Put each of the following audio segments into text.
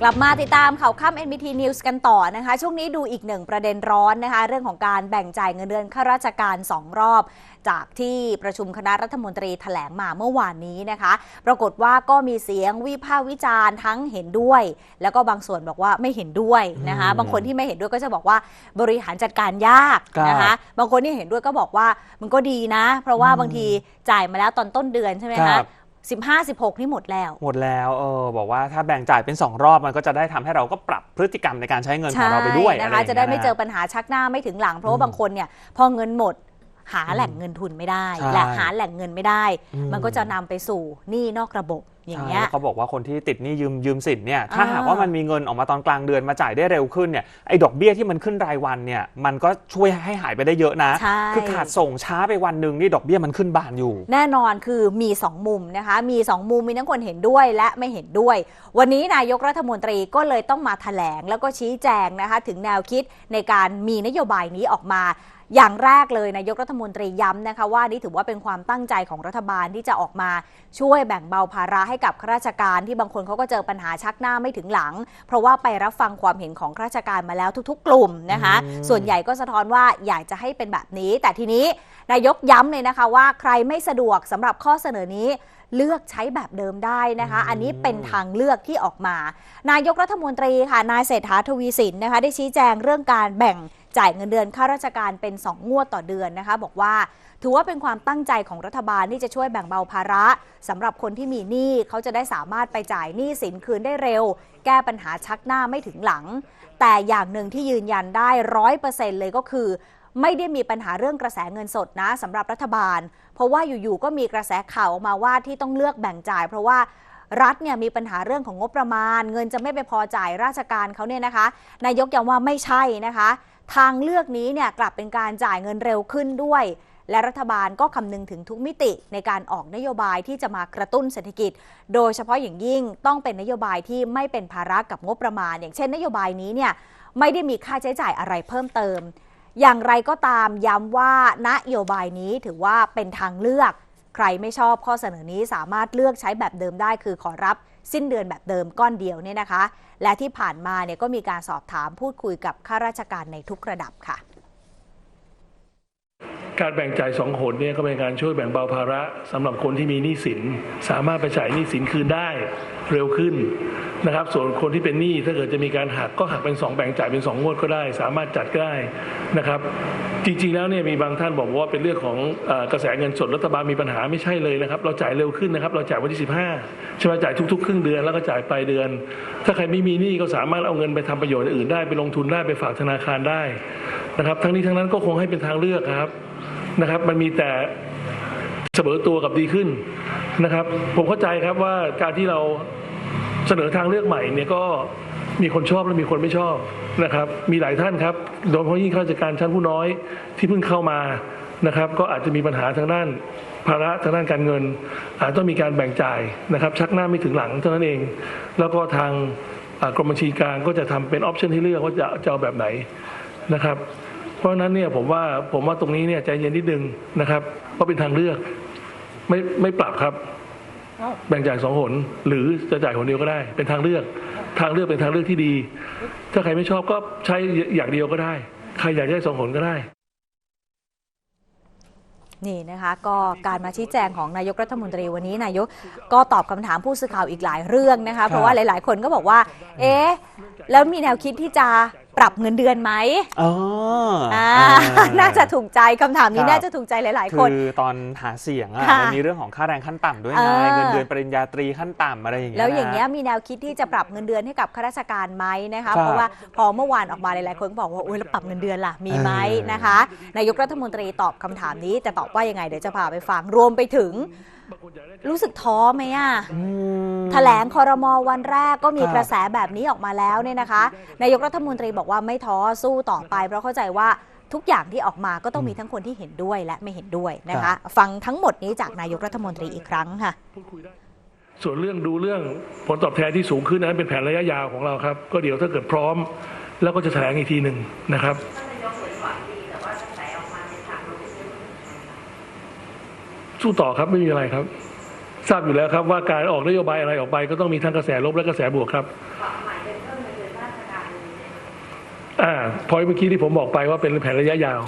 กลับมาติดตามข่าวค่ำ NBT News กันต่อนะคะ ช่วงนี้ดูอีกหนึ่งประเด็นร้อนนะคะ เรื่องของการแบ่งจ่ายเงินเดือนข้าราชการ 2 รอบ จากที่ประชุมคณะรัฐมนตรีแถลงมาเมื่อวานนี้นะคะ ปรากฏว่าก็มีเสียงวิพากษ์วิจารณ์ทั้งเห็นด้วย แล้วก็บางส่วนบอกว่าไม่เห็นด้วยนะคะอืมบางคนที่ไม่เห็นด้วยก็จะบอกว่าบริหารจัดการยากนะคะ บางคนที่เห็นด้วยก็บอกว่ามันก็ดีนะ เพราะว่าบางทีจ่ายมาแล้วตอนต้นเดือนใช่ไหมครัคะบ 15 16 นี่หมดแล้ว หมดแล้วเออบอกว่าถ้าแบ่งจ่ายเป็น 2 รอบมันก็จะได้ทำให้เราก็ปรับพฤติกรรมในการใช้เงินของเราไปด้วยใช่อรนะคะย่างจะงี้ยได้ไม่เจอปัญหาชักหน้าไม่ถึงหลังเพราะว่าอืมบางคนเนี่ยพอเงินหมดหาแหล่งเงินทุนไม่ได้ใช่และหาแหล่งเงินไม่ได้อืมมันก็จะนำไปสู่หนี้นอกระบบ อย่างใช่เงี้ยแล้วเขาบอกว่าคนที่ติดหนี้ยืมยืมสินเนี่ยถ้าอ่าหากว่ามันมีเงินออกมาตอนกลางเดือนมาจ่ายได้เร็วขึ้นเนี่ยไอ้ดอกเบี้ยที่มันขึ้นรายวันเนี่ยมันก็ช่วยให้หายไปได้เยอะนะใช่คือขาดส่งช้าไปวันหนึ่งนี่ดอกเบี้ยมันขึ้นบานอยู่ แน่นอนคือมี 2 มุมนะคะ มี 2 มุมมีทั้งคนเห็นด้วยและไม่เห็นด้วย วันนี้นายกรัฐมนตรีก็เลยต้องมาถแถลงแล้วก็ชี้แจงนะคะถึงแนวคิดในการมีนโยบายนี้ออกมาอย่างแรกเลยนายกรัฐมนตรีย้ำนะคะว่านี่ถือว่าเป็นความตั้งใจของรัฐบาลที่จะออกมาช่วยแบ่งเบาภาระให้กับข้าราชการที่บางคนเขาก็เจอปัญหาชักหน้าไม่ถึงหลัง เพราะว่าไปรับฟังความเห็นของข้าราชการมาแล้วทุก ๆ กลุ่มนะคะอืมส่วนใหญ่ก็สะท้อนว่าอยากจะให้เป็นแบบนี้ แต่ทีนี้นายกย้ำเลยนะคะว่าใครไม่สะดวกสำหรับข้อเสนอนี้เลือกใช้แบบเดิมได้นะคะอืมอันนี้เป็นทางเลือกที่ออกมา นายกรัฐมนตรีค่ะ นายเศรษฐาทวีสินนะคะ ได้ชี้แจงเรื่องการแบ่ง จ่ายเงินเดือนข้าราชการเป็น 2 งวดต่อเดือนนะคะ บอกว่า ถือว่าเป็นความตั้งใจของรัฐบาลที่จะช่วยแบ่งเบาภาระสำหรับคนที่มีหนี้เขาจะได้สามารถไปจ่ายหนี้สินคืนได้เร็ว แก้ปัญหาชักหน้าไม่ถึงหลัง แต่อย่างหนึ่งที่ยืนยันได้ร้อยเปอร์เซ็นต์เลยก็คือไม่ได้มีปัญหาเรื่องกระแสเงินสดนะสำหรับรัฐบาล เพราะว่าอยู่ๆก็มีกระแสข่าวออกมาว่าที่ต้องเลือกแบ่งจ่าย เพราะว่ารัฐเนี่ยมีปัญหาเรื่องของงบประมาณ เงินจะไม่ไปพอจ่ายราชการเขาเนี่ยนะคะ นายกย้ำว่าไม่ใช่นะคะ ทางเลือกนี้เนี่ยกลับเป็นการจ่ายเงินเร็วขึ้นด้วย และรัฐบาลก็คำนึงถึงทุกมิติในการออกนโยบายที่จะมากระตุ้นเศรษฐกิจ โดยเฉพาะอย่างยิ่งต้องเป็นนโยบายที่ไม่เป็นภาระกับงบประมาณ อย่างเช่นนโยบายนี้เนี่ยไม่ได้มีค่าใช้จ่ายอะไรเพิ่มเติม อย่างไรก็ตามย้ำว่านโยบายนี้ถือว่าเป็นทางเลือก ใครไม่ชอบข้อเสนอนี้สามารถเลือกใช้แบบเดิมได้คือขอรับ สิ้นเดือนแบบเดิมก้อนเดียวเนี่ยนะคะ และที่ผ่านมาเนี่ยก็มีการสอบถามพูดคุยกับข้าราชการในทุกระดับค่ะ การแบ่งจ่ายสองหนเนี่ยก็เป็นการช่วยแบ่งเบาภาระสำหรับคนที่มีหนี้สิน สามารถไปจ่ายหนี้สินคืนได้เร็วขึ้นนะครับ ส่วนคนที่เป็นหนี้ถ้าเกิดจะมีการหักก็หักเป็นสองแบ่งจ่ายเป็นสองงวดก็ได้ สามารถจัดได้นะครับ จริงๆแล้วเนี่ยมีบางท่านบอกว่าเป็นเรื่องของอกระแสเงินสดรัฐบาลมีปัญหาไม่ใช่เลยนะครับ เราจ่ายเร็วขึ้นนะครับ เราจ่ายวันที่ 15ใช่ไหมจ่ายทุก ๆ ครึ่งเดือนแล้วก็จ่ายปลายเดือน ถ้าใครไม่มีหนี้ก็สามารถเอาเงินไปทำประโยชน์อื่นได้ไปลงทุนได้ไปฝากธนาคารได้นะครับ ทั้งนี้ทั้งนั้นก็คงให้เป็นทางเลือกครับ นะครับ มันมีแต่เสมอตัวกับดีขึ้นนะครับ ผมเข้าใจครับว่าการที่เราเสนอทางเลือกใหม่เนี่ยก็มีคนชอบและมีคนไม่ชอบนะครับ มีหลายท่านครับ โดยเฉพาะยิ่งข้าราชการชั้นผู้น้อยที่เพิ่งเข้ามานะครับ ก็อาจจะมีปัญหาทางด้านภาระทางด้านการเงิน อาจต้องมีการแบ่งจ่ายนะครับ ชักหน้าไม่ถึงหลังเท่านั้นเอง แล้วก็ทางกรมบัญชีกลางก็จะทำเป็นออปชันที่เลือกว่าจะจะเอาแบบไหนนะครับ เพราะฉะนั้นเนี่ยผมว่าผมว่าตรงนี้เนี่ยใจเย็นนิดนึงนะครับก็เป็นทางเลือก ไม่ไม่ปรับครับ แบ่งจ่ายสองหน หรือจะจ่ายหนเดียวก็ได้ เป็นทางเลือก ทางเลือกเป็นทางเลือกที่ดี ถ้าใครไม่ชอบก็ใช้อย่างเดียวก็ได้ ใครอยากได้สองหนก็ได้นี่นะคะก็การมาชี้แจงของนายกรัฐมนตรีวันนี้นายกก็ตอบคำถามผู้สื่อข่าวอีกหลายเรื่องนะคะ เพราะว่าหลาย ๆ คนก็บอกว่า เอ๊ะ แล้วมีแนวคิดที่จะ ปรับเงินเดือนไหมอ๋ออ่าอ่าน่าจะถูกใจคำถามนี้ครับน่าจะถูกใจหลาย ๆ คน คือตอนหาเสียงอะค่ะมันมีเรื่องของค่าแรงขั้นต่ำด้วยเอไงอเงินเดือนปริญญาตรีขั้นต่ำอะไรอย่างเงี้ยแล้วอย่างเงี้ยนะมีแนวคิดที่จะปรับเงินเดือนให้กับข้าราชการไหมนะคะครับเพราะว่าพอเมื่อวานออกมาหลาย ๆ คนก็บอกว่าโอ้ยแล้วปรับเงินเดือนล่ะมีไหมเออนะคะนายกรัฐมนตรีตอบคำถามนี้จะตอบว่ายังไงเดี๋ยวจะพาไปฟังรวมไปถึง รู้สึกท้อไหมอะอืมแถลงคอรมอวันแรกก็มีครับกระแสแบบนี้ออกมาแล้วเนี่ยนะคะ นายกรัฐมนตรีบอกว่าไม่ท้อสู้ต่อไป เพราะเข้าใจว่าทุกอย่างที่ออกมาก็ต้องมีทั้งคนที่เห็นด้วยและไม่เห็นด้วยนะครัคะบฟังทั้งหมดนี้จากนายกรัฐมนตรีอีกครั้งค่ะส่วนเรื่องดูเรื่องผลตอบแทนที่สูงขึ้นนั้นเป็นแผนระยะยาวของเราครับ ก็เดี๋ยวถ้าเกิดพร้อม แล้วก็จะแถลงอีกทีหนึ่งนะครับ สู้ต่อครับไม่มีอะไรครับ ทราบอยู่แล้วครับว่าการออกนโยบายอะไรออกไปก็ต้องมีทั้งกระแสลบและกระแสบวกครับอ่าพอยเมื่อกี้ที่ผมบอกไปว่าเป็นแผนระยะยาว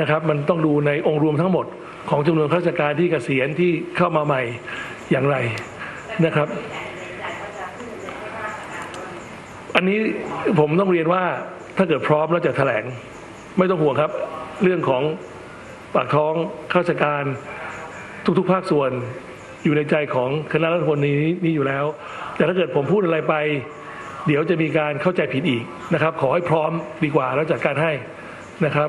นะครับ มันต้องดูในองค์รวมทั้งหมด ของจำนวนข้าราชการที่เกษียณที่เข้ามาใหม่อย่างไรนะครับ อันนี้ผมต้องเรียนว่าถ้าเกิดพร้อมแล้วจะแถลง ไม่ต้องห่วงครับ เรื่องของปากท้องข้าราชการ ทุกๆ ภาคส่วนอยู่ในใจของคณะรัฐมนตรีนี้อยู่แล้ว แต่ถ้าเกิดผมพูดอะไรไป เดี๋ยวจะมีการเข้าใจผิดอีกนะครับ ขอให้พร้อมดีกว่าแล้วจัดการให้นะครับ